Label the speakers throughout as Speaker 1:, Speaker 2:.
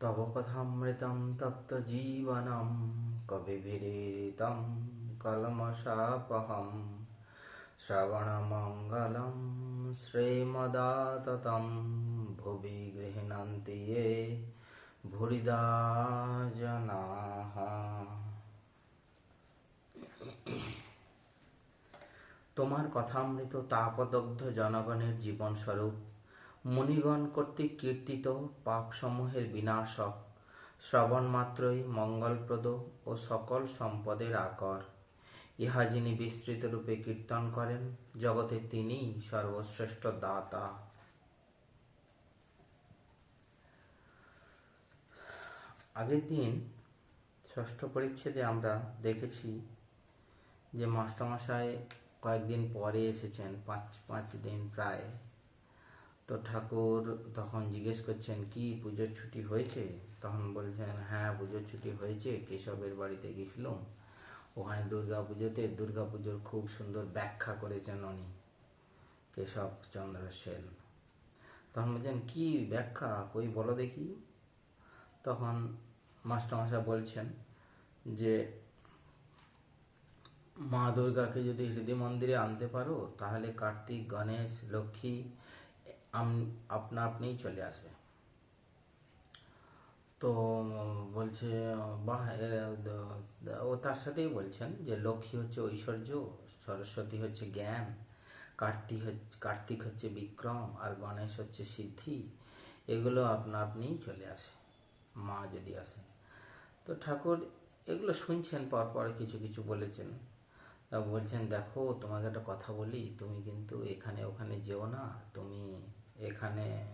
Speaker 1: তব কথামৃতম তপ্ত জীবনম কবিভীরিতম কলমশাপহম শ্রবণমঙ্গলম শ্রীমদাততম ভুবি গৃহণন্তি এ তোমার কথামৃত তাপদগ্ধ জনগণের জীবনস্বরূপ মুনিগণ কর্তৃক কীর্তিত পাপসমূহের বিনাশক শ্রবণ মাত্রই মঙ্গলপ্রদ ও সকল সম্পদের আকর। ইহা যিনি বিস্তৃত রূপে কীর্তন করেন, জগতে তিনিই সর্বশ্রেষ্ঠ দাতা। আগের দিন ষষ্ঠ পরিচ্ছেদে আমরা দেখেছি যে মাস্টারমশাই কয়েকদিন পরে এসেছেন, পাঁচ পাঁচ দিন প্রায়। তো ঠাকুর তখন জিজ্ঞেস করছেন, কি পুজোর ছুটি হয়েছে? তখন বলছেন হ্যাঁ পুজোর ছুটি হয়েছে, কেশবের বাড়িতে গেছিলাম। ওখানে দুর্গা পুজোতে, দুর্গা পুজোর খুব সুন্দর ব্যাখ্যা করেছেন উনি, কেশব চন্দ্র সেন। তখন বলছেন, কি ব্যাখ্যা? কই বলো দেখি। তখন মাস্টারমশাই বলছেন যে, মা দুর্গাকে যদি হৃদয় মন্দিরে আনতে পারো, তাহলে কার্তিক, গণেশ, লক্ষ্মী আপনা আপনিই চলে আসবে তো বলছে, বাহ ও তার সাথেই বলছেন যে লক্ষ্মী হচ্ছে ঐশ্বর্য, সরস্বতী হচ্ছে জ্ঞান কার্তিক হচ্ছে কার্তিক হচ্ছে বিক্রম, আর গণেশ হচ্ছে সিদ্ধি। এগুলো আপনা আপনিই চলে আসে, মা যদি আসে তো ঠাকুর এগুলো শুনছেন, পরপর কিছু কিছু বলেছেন। বলছেন, দেখো, তোমাকে একটা কথা বলি, তুমি কিন্তু এখানে ওখানে যেও না, তুমি এখানে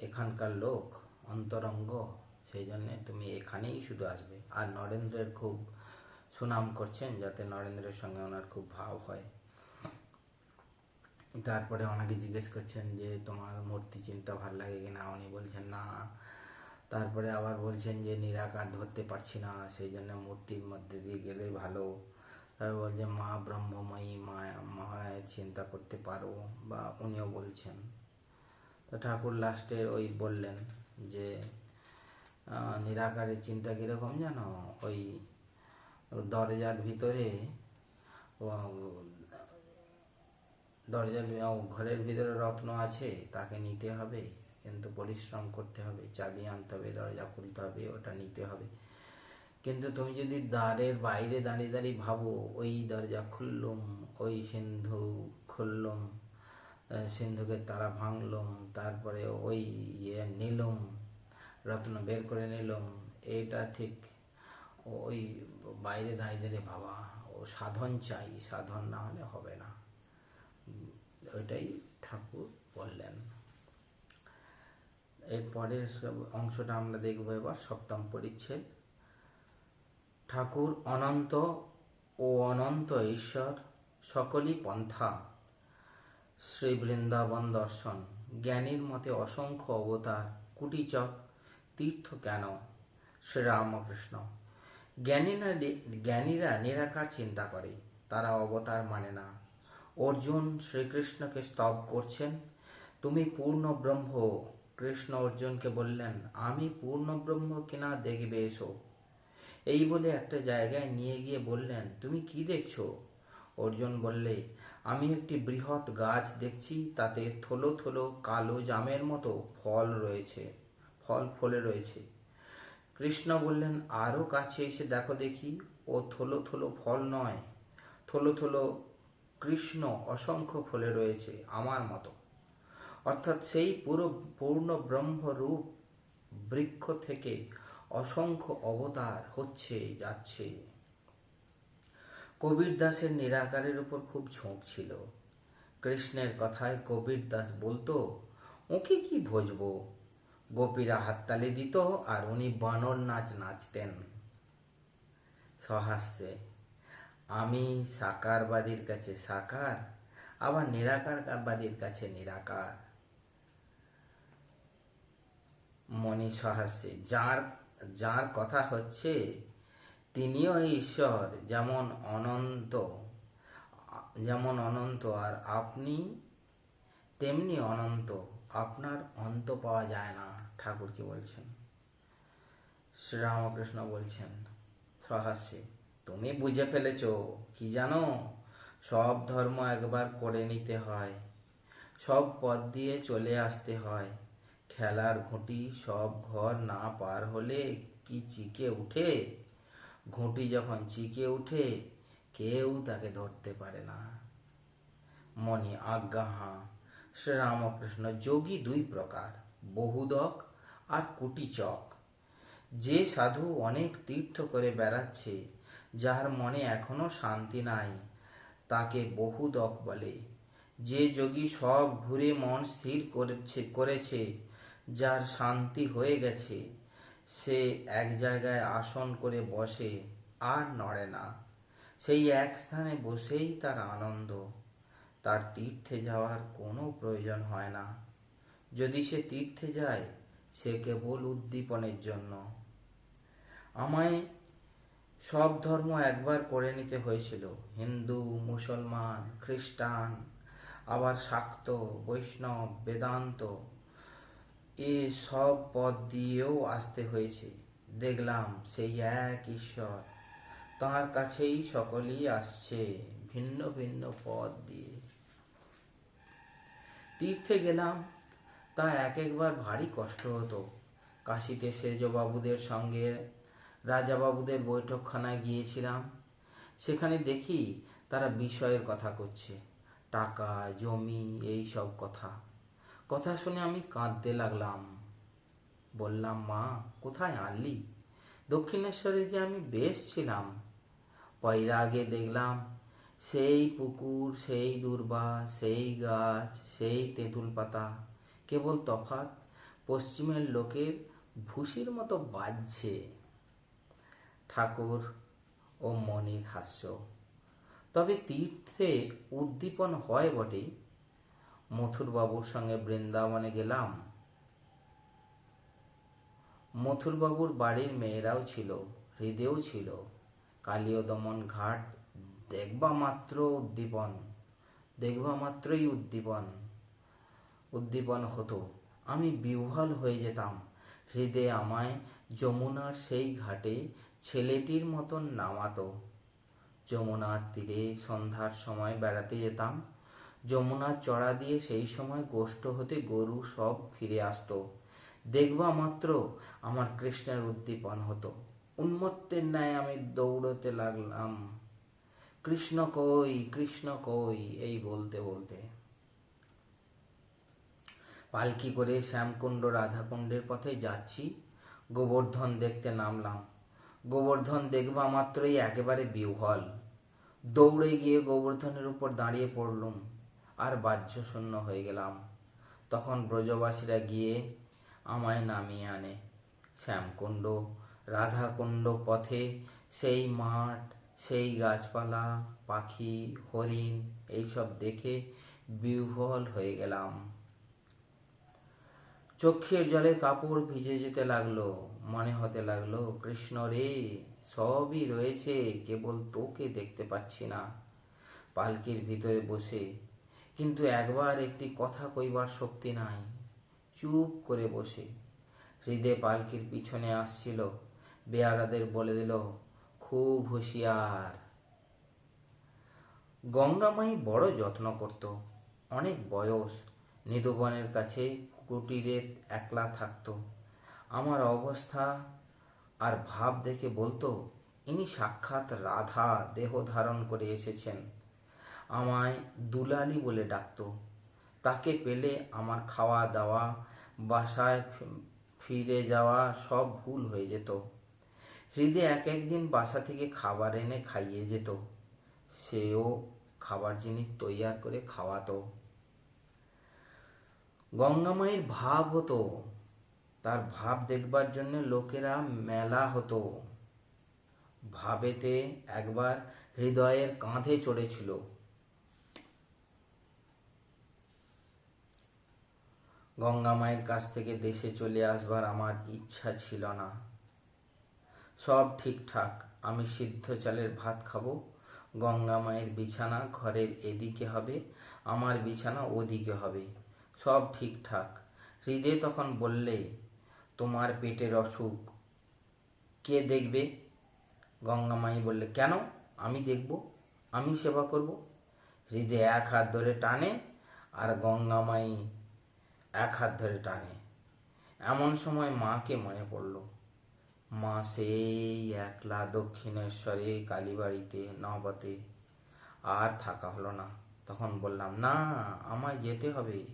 Speaker 1: এখানকার লোক, অন্তরঙ্গ, সেই জন্যে তুমি এখানেই শুধু আসবে। আর নরেন্দ্রের খুব সুনাম করছেন যাতে নরেন্দ্রের সঙ্গে ওনার খুব ভাব হয়। তারপরে ওনাকে জিজ্ঞেস করছেন যে, তোমার মূর্তি চিন্তা ভালো লাগে কিনা? উনি বলছেন, না। তারপরে আবার বলছেন যে, নিরাকার ধরতে পারছি না, সেই জন্য মূর্তির মধ্যে দিয়ে গেলে ভালো। তারপর বলছে মা ব্রহ্মময়ী, মা মায়ের চিন্তা করতে পারো বা উনিও বলছেন। তো ঠাকুর লাস্টে ওই বললেন যে নিরাকারের চিন্তা কীরকম জানো? ওই দরজার ভিতরে দরজার ঘরের ভিতরে রত্ন আছে, তাকে নিতে হবে। কিন্তু পরিশ্রম করতে হবে, চাবি আনতে হবে, দরজা খুলতে হবে, ওটা নিতে হবে। কিন্তু তুমি যদি দ্বারের বাইরে দাঁড়িয়ে দাঁড়িয়ে ভাবো, ওই দরজা খুললুম, ওই সিন্ধু খুললুম সিন্ধুকে তারা ভাঙলুম, তারপরে ওই ইয়ে নিলুম, রত্ন বের করে নিলুম, এটা ঠিক ওই বাইরে দাঁড়িয়ে দাঁড়িয়ে ভাবা, ও সাধন চাই, সাধন না হলে হবে না। ওইটাই ঠাকুর বললেন। এরপরের অংশটা আমরা দেখব এবার, সপ্তম পরিচ্ছেদ। ঠাকুর অনন্ত ও অনন্ত ঈশ্বর, সকলই পন্থা। শ্রী বৃন্দাবন দর্শন। জ্ঞানীর মতে অসংখ্য অবতার, কুটিচক, তীর্থ কেন? শ্রীরামকৃষ্ণ জ্ঞানীরা জ্ঞানীরা নিরাকার চিন্তা করে, তারা অবতার মানে না। অর্জুন শ্রীকৃষ্ণকে স্তব করছেন, তুমি পূর্ণ ব্রহ্ম। কৃষ্ণ অর্জুনকে বললেন, আমি পূর্ণ ব্রহ্ম কিনা দেখবে এসো। এই বলে একটা জায়গায় নিয়ে গিয়ে বললেন, তুমি কি দেখছ? অর্জুন বললে, আমি একটি বৃহৎ গাছ দেখছি, তাতে থলো থলো কালো জামের মতো ফল রয়েছে, ফল ফলে রয়েছে। কৃষ্ণ বললেন আরও কাছে এসে দেখো দেখি, ও থলো থলো ফল নয়, থলো থলো কৃষ্ণ অসংখ্য ফলে রয়েছে আমার মতো। অর্থাৎ সেই পুরো পূর্ণ ব্রহ্মরূপ বৃক্ষ থেকে অসংখ্য অবতার হচ্ছে, যাচ্ছে। কবির দাসের নিরাকারের উপর খুব ঝোঁক ছিল। কৃষ্ণের কথায় কবির দাস বলতো, ওকে কি ভজবো? গোপীরা হাততালি দিত আর উনি বানর নাচ নাচতেন। সহাস্যে, আমি সাকারবাদীর কাছে সাকার, আবার নিরাকারবাদীর কাছে নিরাকার। মনি সহাস্যে, যার যার কথা হচ্ছে, তিনিও ঈশ্বর, যেমন অনন্ত যেমন অনন্ত, আর আপনি তেমনি অনন্ত। আপনার অন্ত পাওয়া যায় না, ঠাকুর কি বলছেন? শ্রীরামকৃষ্ণ বলছেন সহাস্যে তুমি বুঝে ফেলেছ, কি জানো? সব ধর্ম একবার করে নিতে হয়, সব পথ দিয়ে চলে আসতে হয়। খেলার ঘুঁটি সব ঘর না পার হলে কি চিকে উঠে? ঘুঁটি যখন চিকে উঠে, কেউ তাকে ধরতে পারে না। মনি আজ্ঞা, হাঁ, শ্রীরামকৃষ্ণ যোগী দুই প্রকার, বহুদক আর কুটিচক। যে সাধু অনেক তীর্থ করে বেড়াচ্ছে, যার মনে এখনও শান্তি নাই, তাকে বহুদক বলে। যে যোগী সব ঘুরে মন স্থির করেছে করেছে যার শান্তি হয়ে গেছে, সে এক জায়গায় আসন করে বসে আর নড়ে না। সেই এক স্থানে বসেই তার আনন্দ। তার তীর্থে যাওয়ার কোনো প্রয়োজন হয় না। যদি সে তীর্থে যায়, সে কেবল উদ্দীপনের জন্য। আমায় সব ধর্ম একবার করে নিতে হয়েছিল। হিন্দু, মুসলমান, খ্রিস্টান, আবার শাক্ত, বৈষ্ণব, বেদান্ত। এ সব পদ দিয়েও আসতে হয়েছে। দেখলাম সেই এক ঈশ্বর। তাঁর কাছেই সকলেই আসছে ভিন্ন ভিন্ন পদ দিয়ে। তীর্থে গেলাম। তা এক একবার ভারী কষ্ট হতো। কাশিতে সেজবাবুদের সঙ্গে রাজাবাবুদের বৈঠকখানায় গিয়েছিলাম। সেখানে দেখি তারা বিষয়ের কথা করছে। টাকা, জমি, এই সব কথা। কথা শুনে আমি কাঁদতে লাগলাম। বললাম, মা, কোথায় আনলি? দক্ষিণেশ্বরে যে আমি বেশ ছিলাম। পয়রা আগে দেখলাম, সেই পুকুর, সেই দুর্বা, সেই গাছ, সেই তেঁতুল পাতা, কেবল তফাৎ, পশ্চিমের লোকের ভুসির মতো বাজছে। ঠাকুর ও মনির হাস্য। তবে তীর্থে উদ্দীপন হয় বটে মথুরবাবুর সঙ্গে বৃন্দাবনে গেলাম। মথুরবাবুর বাড়ির মেয়েরাও ছিল হৃদয়েও ছিল। কালীয় দমন ঘাট দেখবা মাত্র উদ্দীপন, দেখবা মাত্রই উদ্দীপন উদ্দীপন হতো। আমি বিহ্বল হয়ে যেতাম হৃদয়ে আমায় যমুনার সেই ঘাটে ছেলেটির মতন নামাতো। যমুনার তীরে সন্ধ্যার সময় বেড়াতে যেতাম যমুনার চড়া দিয়ে সেই সময় গোষ্ঠ হতে গরু সব ফিরে আসতো। দেখবা মাত্র আমার কৃষ্ণের উদ্দীপন হতো। উন্মত্তের ন্যায় আমি দৌড়তে লাগলাম। কৃষ্ণ কই কৃষ্ণ কই, এই বলতে বলতে। পালকি করে শ্যামকুণ্ড রাধাকুণ্ডের পথে যাচ্ছি? গোবর্ধন দেখতে নামলাম। গোবর্ধন দেখবা মাত্রই একেবারে বিহ্বল। দৌড়ে গিয়ে গোবর্ধনের উপর দাঁড়িয়ে পড়লুম। আর বাহ্য শূন্য হয়ে গেলাম। তখন ব্রজবাসীরা গিয়ে আমায় নামিয়ে আনে। শ্যামকুণ্ড, রাধাকুণ্ড পথে সেই মাঠ, সেই গাছপালা, পাখি, হরিণ, এইসব দেখে বিহ্বল হয়ে গেলাম। চক্ষের জলে কাপড় ভিজে যেতে লাগল, মনে হতে লাগল, কৃষ্ণ রে, সবই রয়েছে, কেবল তোকে দেখতে পাচ্ছি না। পালকির ভিতরে বসে কিন্তু একবার একটি কথা কইবার শক্তি নাই। চুপ করে বসে। হৃদে পালকির পিছনে আসছিল। বেয়ারাদের বলে দিল, খুব হুঁশিয়ার। গঙ্গামাই বড় যত্ন করত। অনেক বয়স নিধুবনের কাছে কুটিরে একলা থাকতো। আমার অবস্থা আর ভাব দেখে বলতো, ইনি সাক্ষাৎ রাধা দেহ ধারণ করে এসেছেন। আমায় দুলালি বলে ডাকতো। তাকে পেলে আমার খাওয়া দাওয়া বাসায় ফিরে যাওয়া সব ভুল হয়ে যেত। হৃদে এক একদিন বাসা থেকে খাবার এনে খাইয়ে যেত। সেও খাবার জিনিস তৈয়ার করে খাওয়াতো। গঙ্গামায়ের ভাব হতো। তার ভাব দেখবার জন্য লোকেরা মেলা হতো। ভাবেতে একবার হৃদয়ের কাঁধে চড়েছিল। গঙ্গা মায়ের কাছ থেকে দেশে চলে আসবার আমার ইচ্ছা ছিল না। সব ঠিকঠাক, আমি সিদ্ধ চালের ভাত খাব, গঙ্গা মায়ের বিছানা ঘরের এদিকে হবে, আমার বিছানা ওদিকে হবে। সব ঠিকঠাক। হৃদয় তখন বললে, তোমার পেটের অসুখ। কে দেখবে? গঙ্গামাই বললে, কেন? আমি দেখব, আমি সেবা করব। হৃদয় এক হাত ধরে টানে, আর গঙ্গামাই এক হাত ধরে টানে। এমন সময় মাকে মনে পড়ল, মা সেই একলা দক্ষিণেশ্বরে, কালীবাড়িতে নবতে আর থাকা হলো না। তখন বললাম, না, আমায় যেতে হবে।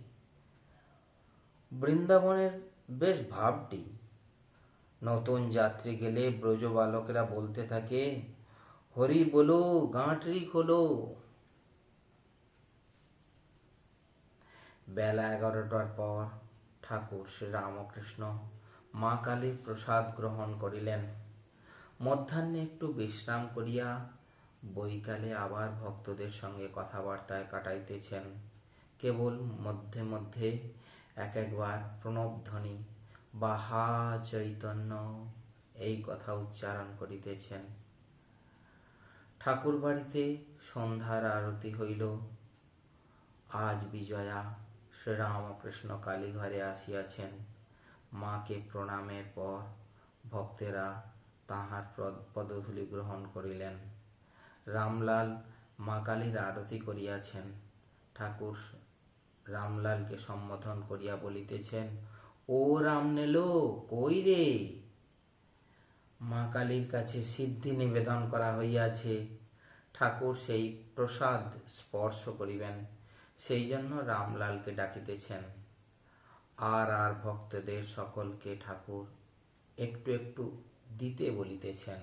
Speaker 1: বৃন্দাবনের বেশ ভাবটি। নতুন যাত্রী গেলে ব্রজ বালকেরা বলতে থাকে, হরি বলো, গাঁটরি খোলো। বেলা এগারোটার পর ঠাকুর শ্রী রামকৃষ্ণ মা কালীর প্রসাদ গ্রহণ করিলেন। মধ্যাহ্নে একটু বিশ্রাম করিয়া বৈকালে আবার ভক্তদের সঙ্গে কথাবার্তায় কাটাইতেছেন। কেবল মধ্যে মধ্যে এক একবার প্রণবধ্বনি বাহা চৈতন্য এই কথা উচ্চারণ করিতেছেন। ঠাকুর বাড়িতে সন্ধ্যার আরতি হইল। আজ বিজয়া শ্রীরামকৃষ্ণ কালীঘরে আসিয়াছেন। মাকে প্রণামের পর ভক্তেরা তাহার পদ- পদধূলি গ্রহণ করিলেন। রামলাল মা কালীর আরতি করিয়াছেন। ঠাকুর রামলালকে সম্বোধন করিয়া বলিতেছেন, ও রাম নেলো কই রে? মা কালীর কাছে সিদ্ধি নিবেদন করা হইয়াছে। ঠাকুর সেই প্রসাদ স্পর্শ করিবেন। সেই জন্য রামলালকে ডাকিতেছেন। আর আর ভক্তদের সকলকে ঠাকুর একটু একটু দিতে বলিতেছেন।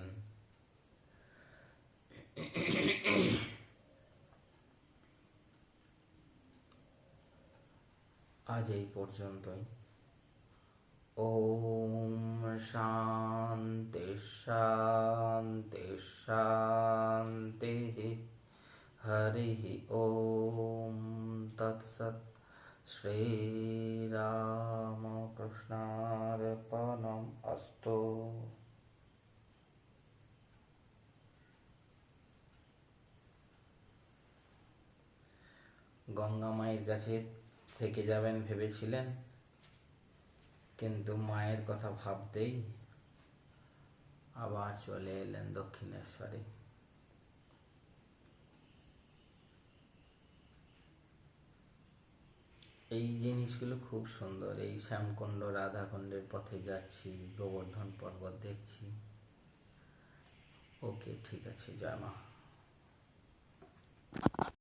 Speaker 1: আজ এই পর্যন্তই। ওম শান্তি শান্তি শান্তি। হরি ওম তৎসৎ শ্রীরামকৃষ্ণার্পণম অস্তু গঙ্গা মায়ের কাছে থেকে যাবেন ভেবেছিলেন, কিন্তু মায়ের কথা ভাবতেই আবার চলে এলেন দক্ষিণেশ্বরে। এই জিনিসগুলো খুব সুন্দর। এই শ্যামকুণ্ড, রাধাকুণ্ডের পথে যাচ্ছি, গোবর্ধন পর্বত দেখছি। ওকে, ঠিক আছে জয় মা।